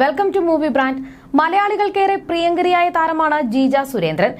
Welcome to movie brand മലയാളികൾക്കേറെ പ്രിയങ്കരിയായ താരമാണ് ജീജ സുരേന്ദ്രൻ.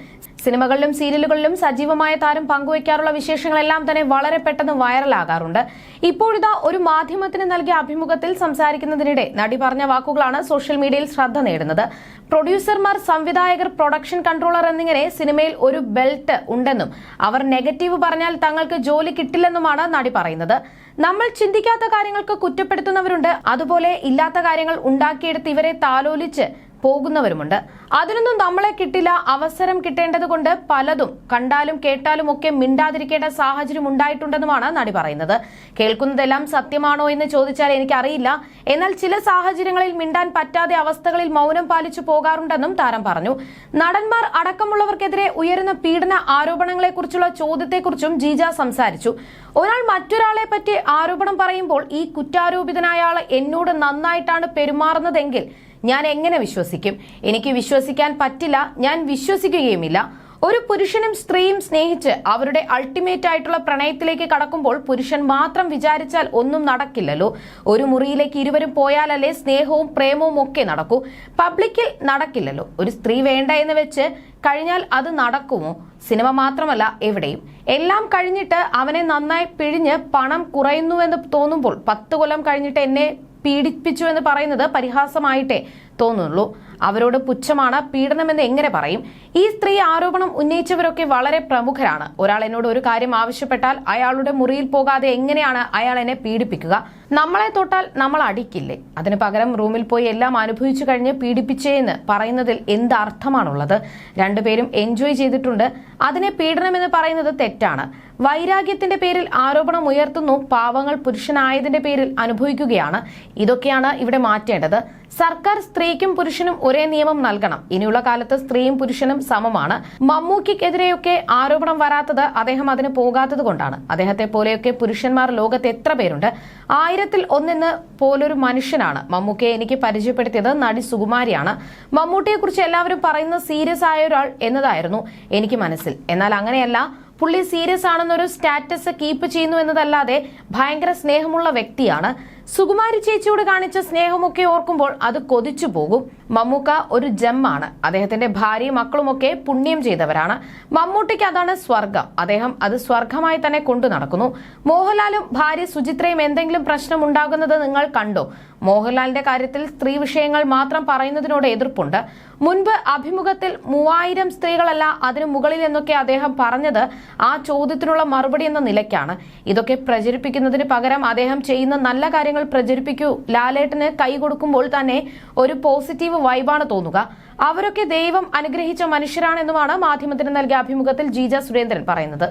സിനിമകളിലും സീരിയലുകളിലും സജീവമായ താരം പങ്കുവയ്ക്കാറുള്ള വിശേഷങ്ങളെല്ലാം തന്നെ വളരെ പെട്ടെന്ന് വൈറലാകാറുണ്ട്. ഇപ്പോഴിതാ ഒരു മാധ്യമത്തിന് നൽകിയ അഭിമുഖത്തിൽ സംസാരിക്കുന്നതിനിടെ നടി പറഞ്ഞ വാക്കുകളാണ് സോഷ്യൽ മീഡിയയിൽ ശ്രദ്ധ നേടുന്നത്. പ്രൊഡ്യൂസർമാർ സംവിധായകർ പ്രൊഡക്ഷൻ കൺട്രോളർ എന്നിങ്ങനെ സിനിമയിൽ ഒരു ബെൽറ്റ് ഉണ്ടെന്നും അവർ നെഗറ്റീവ് പറഞ്ഞാൽ തങ്ങൾക്ക് ജോലി കിട്ടില്ലെന്നുമാണ് നടി പറയുന്നത്. നമ്മൾ ചിന്തിക്കാത്ത കാര്യങ്ങൾക്ക് കുറ്റപ്പെടുത്തുന്നവരുണ്ട്. അതുപോലെ ഇല്ലാത്ത കാര്യങ്ങൾ ഉണ്ടാക്കിയെടുത്ത് ഇവരെ താലോലിച്ച് പോകുന്നവരുമുണ്ട്. അതിനൊന്നും നമ്മളെ കിട്ടില്ല. അവസരം കിട്ടേണ്ടത് കൊണ്ട് പലതും കണ്ടാലും കേട്ടാലും ഒക്കെ മിണ്ടാതിരിക്കേണ്ട സാഹചര്യം ഉണ്ടായിട്ടുണ്ടെന്നുമാണ് നടി പറയുന്നത്. കേൾക്കുന്നതെല്ലാം സത്യമാണോ എന്ന് ചോദിച്ചാൽ എനിക്കറിയില്ല. എന്നാൽ ചില സാഹചര്യങ്ങളിൽ മിണ്ടാൻ പറ്റാതെ അവസ്ഥകളിൽ മൗനം പാലിച്ചു പോകാറുണ്ടെന്നും താരം പറഞ്ഞു. നടന്മാർ അടക്കമുള്ളവർക്കെതിരെ ഉയരുന്ന പീഡന ആരോപണങ്ങളെക്കുറിച്ചുള്ള ചോദ്യത്തെക്കുറിച്ചും ജീജ സംസാരിച്ചു. ഒരാൾ മറ്റൊരാളെ പറ്റി ആരോപണം പറയുമ്പോൾ ഈ കുറ്റാരോപിതനായ ആൾ എന്നോട് നന്നായിട്ടാണ് പെരുമാറുന്നതെങ്കിൽ ഞാൻ എങ്ങനെ വിശ്വസിക്കും? എനിക്ക് വിശ്വസിക്കാൻ പറ്റില്ല ഞാൻ വിശ്വസിക്കുകയുമില്ല. ഒരു പുരുഷനും സ്ത്രീയും സ്നേഹിച്ച് അവരുടെ അൾട്ടിമേറ്റ് ആയിട്ടുള്ള പ്രണയത്തിലേക്ക് കടക്കുമ്പോൾ പുരുഷൻ മാത്രം വിചാരിച്ചാൽ ഒന്നും നടക്കില്ലല്ലോ. ഒരു മുറിയിലേക്ക് ഇരുവരും പോയാലല്ലേ സ്നേഹവും പ്രേമവും ഒക്കെ നടക്കൂ. പബ്ലിക്കിൽ നടക്കില്ലല്ലോ. ഒരു സ്ത്രീ വേണ്ട എന്ന് വെച്ച് കഴിഞ്ഞാൽ അത് നടക്കുമോ? സിനിമ മാത്രമല്ല എവിടെയും. എല്ലാം കഴിഞ്ഞിട്ട് അവനെ നന്നായി പിഴിഞ്ഞ് പണം കുറയുന്നുവെന്ന് തോന്നുമ്പോൾ പത്ത് കൊല്ലം കഴിഞ്ഞിട്ട് എന്നെ പീഡിപ്പിച്ചു എന്ന് പറയുന്നത് പരിഹാസമായിട്ടേ തോന്നുള്ളൂ അവരോട് പുച്ഛമാണ് പീഡനമെന്ന് എങ്ങനെ പറയും? ഈ സ്ത്രീ ആരോപണം ഉന്നയിച്ചവരൊക്കെ വളരെ പ്രമുഖരാണ്. ഒരാൾ എന്നോട് ഒരു കാര്യം ആവശ്യപ്പെട്ടാൽ അയാളുടെ മുറിയിൽ പോകാതെ എങ്ങനെയാണ് അയാൾ എന്നെ പീഡിപ്പിക്കുക? നമ്മളെ തൊട്ടാൽ നമ്മൾ അടിക്കില്ലേ? അതിന് പകരം റൂമിൽ പോയി എല്ലാം അനുഭവിച്ചു കഴിഞ്ഞ് പീഡിപ്പിച്ചേന്ന് പറയുന്നതിൽ എന്ത് അർത്ഥമാണുള്ളത് രണ്ടുപേരും എൻജോയ് ചെയ്തിട്ടുണ്ട്. അതിനെ പീഡനമെന്ന് പറയുന്നത് തെറ്റാണ്. വൈരാഗ്യത്തിന്റെ പേരിൽ ആരോപണം ഉയർത്തുന്നു. പാവങ്ങൾ പുരുഷനായതിന്റെ പേരിൽ അനുഭവിക്കുകയാണ്. ഇതൊക്കെയാണ് ഇവിടെ മാറ്റേണ്ടത്. സർക്കാർ സ്ത്രീക്കും പുരുഷനും ഒരേ നിയമം നൽകണം. ഇനിയുള്ള കാലത്ത് സ്ത്രീയും പുരുഷനും സമമാണ്. മമ്മൂക്കിക്കെതിരെയൊക്കെ ആരോപണം വരാത്തത് അദ്ദേഹം അതിന് പോകാത്തത് കൊണ്ടാണ്. അദ്ദേഹത്തെ പോലെയൊക്കെ പുരുഷന്മാർ ലോകത്ത് എത്ര പേരുണ്ട്? ആയിരത്തിൽ ഒന്നെന്ന് പോലൊരു മനുഷ്യനാണ് മമ്മൂക്കയെ എനിക്ക് പരിചയപ്പെടുത്തിയത് നടി സുകുമാരിയാണ്. മമ്മൂട്ടിയെ കുറിച്ച് എല്ലാവരും പറയുന്ന സീരിയസ് ആയ ഒരാൾ എന്നതായിരുന്നു എനിക്ക് മനസ്സിൽ. എന്നാൽ അങ്ങനെയല്ല. പുള്ളി സീരിയസ് ആണെന്നൊരു സ്റ്റാറ്റസ് കീപ്പ് ചെയ്യുന്നു എന്നതല്ലാതെ ഭയങ്കര സ്നേഹമുള്ള വ്യക്തിയാണ്. സുകുമാരി ചേച്ചിയോട് കാണിച്ച സ്നേഹമൊക്കെ ഓർക്കുമ്പോൾ അത് കൊതിച്ചു പോകും. മമ്മൂക്ക ഒരു ജമ്മാണ്. അദ്ദേഹത്തിന്റെ ഭാര്യയും മക്കളുമൊക്കെ പുണ്യം ചെയ്തവരാണ്. മമ്മൂട്ടിക്ക് അതാണ് സ്വർഗം. അദ്ദേഹം അത് സ്വർഗമായി തന്നെ കൊണ്ടു നടക്കുന്നു. മോഹൻലാലും ഭാര്യ സുചിത്രയും എന്തെങ്കിലും പ്രശ്നം ഉണ്ടാകുന്നത് നിങ്ങൾ കണ്ടോ? മോഹൻലാലിന്റെ കാര്യത്തിൽ സ്ത്രീ വിഷയങ്ങൾ മാത്രം പറയുന്നതിനോട് എതിർപ്പുണ്ട്. മുൻപ് അഭിമുഖത്തിൽ മൂവായിരം സ്ത്രീകളല്ല അതിനു മുകളിൽ എന്നൊക്കെ അദ്ദേഹം പറഞ്ഞത് ആ ചോദ്യത്തിനുള്ള മറുപടി എന്ന നിലയ്ക്കാണ്. ഇതൊക്കെ പ്രചരിപ്പിക്കുന്നതിന് പകരം അദ്ദേഹം ചെയ്യുന്ന നല്ല കാര്യങ്ങൾ പ്രചരിപ്പിക്കൂ. ലാലേട്ടന് കൈ കൊടുക്കുമ്പോൾ തന്നെ ഒരു പോസിറ്റീവ് വൈബാണ് തോന്നുക. അവരൊക്കെ ദൈവം അനുഗ്രഹിച്ച മനുഷ്യരാണെന്നുമാണ് മാധ്യമത്തിന് നൽകിയ അഭിമുഖത്തിൽ ജീജ സുരേന്ദ്രൻ പറയുന്നത്.